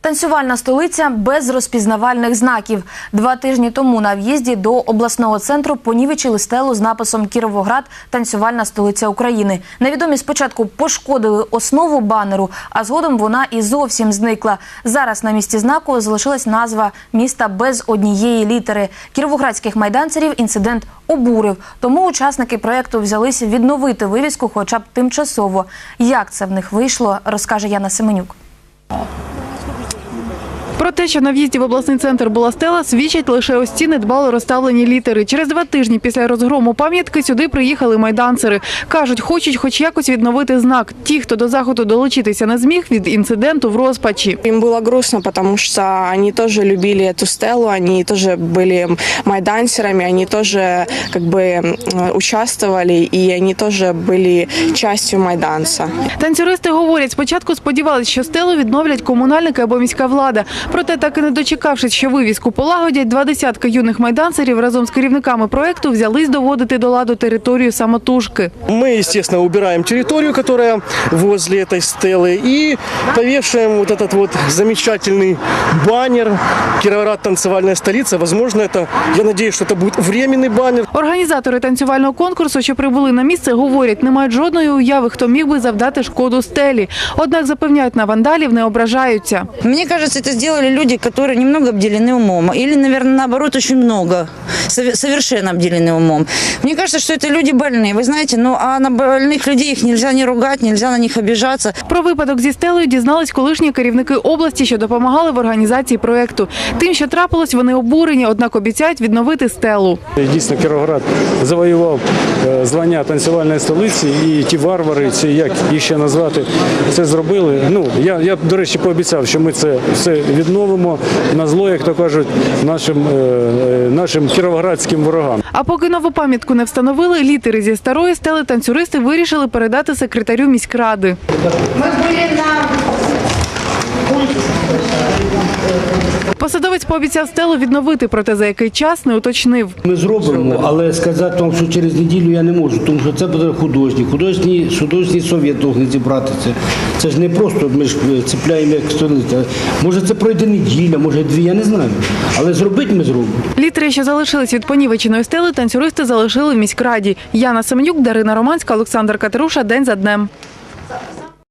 Танцювальна столиця без розпізнавальних знаків. Два тижні тому на в'їзді до обласного центру понівечили стелу з написом Кіровоград танцювальна столиця України. Невідомі спочатку пошкодили основу банеру, а згодом вона і зовсім зникла. Зараз на місці знаку залишилась назва міста без однієї літери. Кіровоградських майданцерів інцидент обурив. Тому учасники проєкту взялися відновити вивіску, хоча б тимчасово. Як це в них вийшло, розкаже Яна Семенюк. Про те, що на в'їзді в обласний центр була стела, свідчать лише ось ці недбало розставлені літери. Через два тижні після розгрому пам'ятки сюди приїхали майданцери. Кажуть, хочуть хоч якось відновити знак. Ті, хто до заходу долучитися не зміг від інциденту в розпачі. Им было грустно, потому что они тоже любили эту стелу, они тоже были майдансерами, они тоже как бы м, участвовали, и они тоже были частью майданца. Танцюристи говорять, спочатку сподівалися, що стелу відновлять комунальники або міська влада. Проте, так і не дочекавшись, що вивіску полагодять, два десятки юних майданцерів разом з керівниками проекту взялись доводити до ладу територію самотужки. Мы, естественно, убираем территорию, которая возле этой стелы, и повешаем вот этот вот замечательный баннер «Кировоград. Танцевальная столица». Возможно, это, я надеюсь, что это будет временный баннер. Організатори танцювального конкурсу, що прибули на місце, говорять, не мають жодної уяви, хто міг би завдати шкоду стелі. Однак запевняють, на вандалів не ображаються. Мне кажется, это сделали люди, которые немного обделены умом. Или, наверное, наоборот, очень много Сове- Совершенно обделены умом. Мне кажется, что это люди больные. Вы знаете, ну а на больных людей их нельзя не ругать, нельзя на них обижаться. Про випадок зі стелею дізнались колишні керівники області, що допомагали в організації проекту. Тим, що трапилось, вони обурені, однак обіцяють відновити стелу. Дійсно, Кіровоград завоював е, звання танцювальної столиці, і ті варвари, ці як їх ще назвати, це зробили. Ну я, я до речі, пообіцяв, що ми це все відновимо на зло, як то кажуть, нашим, е, е, нашим кіровоградським ворогам. А поки нову пам'ятку не встановили, літери зі старої стели танцюристи вирішили передати секретарю міськради. Посадовець пообіцяв стелу відновити, проте за який час не уточнив. Ми зробимо, але сказати вам, що через неділю я не можу, тому що це буде художник. Художній, художній совєт повинен зібрати це. Це ж не просто ми ж цепляємо як столиця. Може це пройде неділя, може дві, я не знаю. Але зробити ми зробимо. Літери, що залишились від понівеченої стели, танцюристи залишили в міськраді. Яна Семенюк, Дарина Романська, Олександр Катеруша. День за днем.